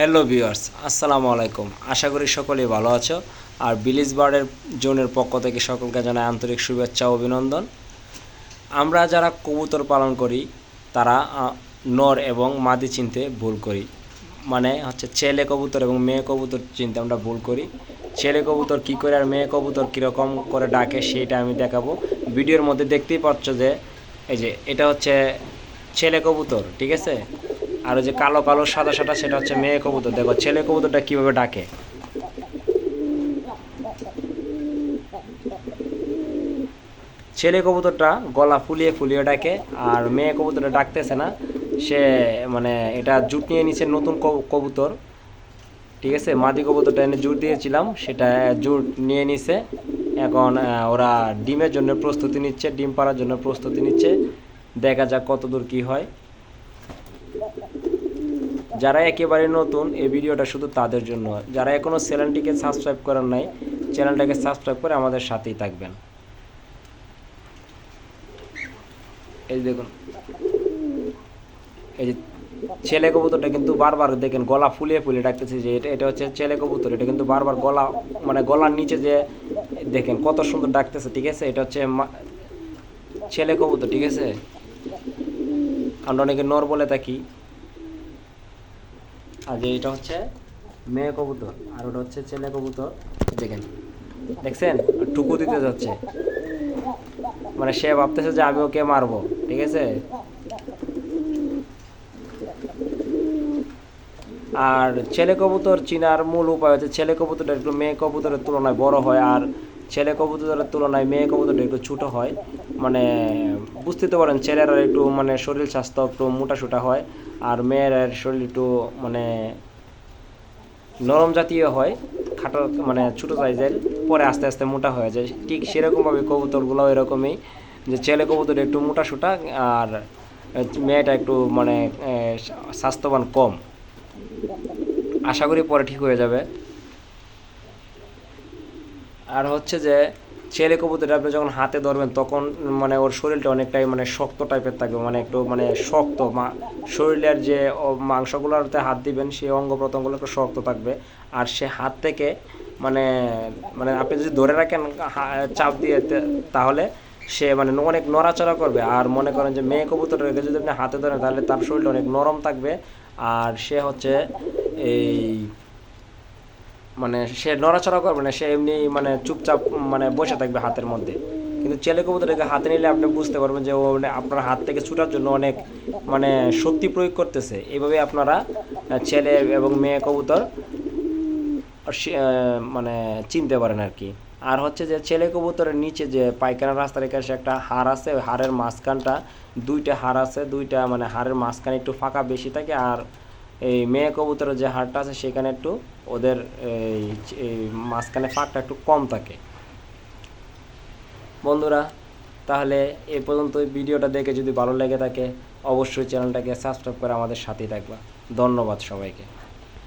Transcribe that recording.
Hello viewers আসসালামু আলাইকুম। আশা করি সকলেই ভালো আছো। আর বিলিজ বার্ডের জোনের পক্ষ থেকে সকলকে জানাই আন্তরিক শুভেচ্ছা অভিনন্দন। আমরা যারা কবুতর পালন করি, তারা নর এবং মাদি চিনতে ভুল করি। মানে হচ্ছে ছেলে কবুতর এবং মেয়ে কবুতর চিনতে আমরা ভুল করি। ছেলে কবুতর কী করে আর মেয়ে কবুতর কীরকম করে ডাকে সেইটা আমি দেখাবো। ভিডিওর মধ্যে দেখতেই পাচ্ছ যে, এই যে এটা হচ্ছে ছেলে কবুতর, ঠিক আছে? আর ওই যে কালো কালো সাদা সাদা সেটা হচ্ছে মেয়ে কবুতর। দেখো, ছেলে কবুতরটা কীভাবে ডাকে? ছেলে কবুতরটা গলা ফুলিয়ে ফুলিয়ে ডাকে, আর মেয়ে কবুতরটা ডাকতেছে না। সে মানে এটা জুট নিয়ে নিছে নতুন কব- কবুতর। ঠিক আছে? মাদি কবুতরটা এনে জুট দিয়েছিলাম, সেটা জুট নিয়ে নিছে। এখন ওরা ডিমের জন্য প্রস্তুতি নিচ্ছে, ডিম পাড়ার জন্য প্রস্তুতি নিচ্ছে। দেখা যাক কতদূর কি হয়। যারা একেবারে নতুন, এই ভিডিওটা শুধু তাদের জন্য যারা এখনও চ্যানেলটিকে সাবস্ক্রাইব করেন নাই, চ্যানেলটাকে সাবস্ক্রাইব করে আমাদের সাথেই থাকবেন। এই দেখুন। এই যে ছেলে কবুতরটা কিন্তু বারবার দেখেন গলা ফুলিয়ে ফুলিয়ে ডাকতেছে যে এটা এটা হচ্ছে ছেলে কবুতর, এটা কিন্তু বারবার গলা মানে গলার নিচে যে দেখেন কত সুন্দর ডাকতেছে, ঠিক আছে? এটা হচ্ছে ছেলে কবুতর, ঠিক আছে? আমরা অনেকে নর বলে থাকি। আর যে এটা হচ্ছে মেয়ে কবুতর, আর ওটা হচ্ছে ছেলে কবুতর। দেখেন দেখছেন? টুকু দিতে যাচ্ছে। মানে সে ভাবতেছে যে আমি ওকে মারবো, ঠিক আছে? আর ছেলে কবুতর চিনার মূল উপায় হচ্ছে ছেলে কবুতরটা একটু মেয়ে কবুতরের তুলনায় বড় হয়, আর ছেলে কবুতরের তুলনায় মেয়ে কবুতরটা একটু ছোটো হয়। মানে বুঝতে তো পারেন, ছেলেরা একটু মানে শরীর স্বাস্থ্য একটু মোটা সোটা হয় আর মেয়ের শরীর একটু মানে নরম জাতীয় হয়, খাটো মানে ছোটো সাইজের পরে আস্তে আস্তে মোটা হয়ে যায়। ঠিক সেরকমভাবে কবুতরগুলো এরকমই যে ছেলে কবুতর একটু মোটা সোটা আর মেয়েটা একটু মানে স্বাস্থ্যবান কম। আশা করি পরে ঠিক হয়ে যাবে। আর হচ্ছে যে ছেলে কবুতরটা আপনি যখন হাতে ধরবেন, তখন মানে ওর শরীরটা অনেকটাই মানে শক্ত টাইপের থাকবে মানে একটু মানে শক্ত, মা, শরীরের যে মাংসগুলোতে হাত দিবেন সেই অঙ্গ প্রত্যঙ্গগুলো একটু শক্ত থাকবে। আর সে হাত থেকে মানে মানে আপনি যদি ধরে রাখেন চাপ দিয়ে তাহলে সে মানে অনেক নড়াচড়া করবে। আর মনে করেন যে মেয়ে কবুতরকে যদি আপনি হাতে ধরেন, তাহলে তার শরীরটা অনেক নরম থাকবে। আর সে হচ্ছে এই মানে সে নড়াচড়া করবে না সে এমনি মানে চুপচাপ মানে বসে থাকবে হাতের মধ্যে। কিন্তু ছেলে কবুতরকে হাতে নিলে আপনি বুঝতে পারবেন যে ও মানে আপনার হাত থেকে ছুটার জন্য অনেক মানে শক্তি প্রয়োগ করতেছে। এইভাবে আপনারা ছেলে এবং মেয়ে কবুতর মানে চিনতে পারেন আর কি। আর হচ্ছে যে ছেলে কবুতরের নিচে যে পায়খানা রাস্তার এখানে একটা হাড় আছে, ওই হাড়ের মাঝখানটা দুইটা হাড় আছে, দুইটা মানে হাড়ের মাঝখানে একটু ফাঁকা বেশি থাকে, আর এই মেয়ে কবুতরের যে হাড়টা আছে সেখানে একটু ওদের এই মাঝখানে ফাঁকটা একটু কম থাকে। বন্ধুরা, তাহলে এ পর্যন্ত ভিডিওটা দেখে যদি ভালো লেগে থাকে, অবশ্যই চ্যানেলটাকে সাবস্ক্রাইব করে আমাদের সাথেই থাকবা। ধন্যবাদ সবাইকে।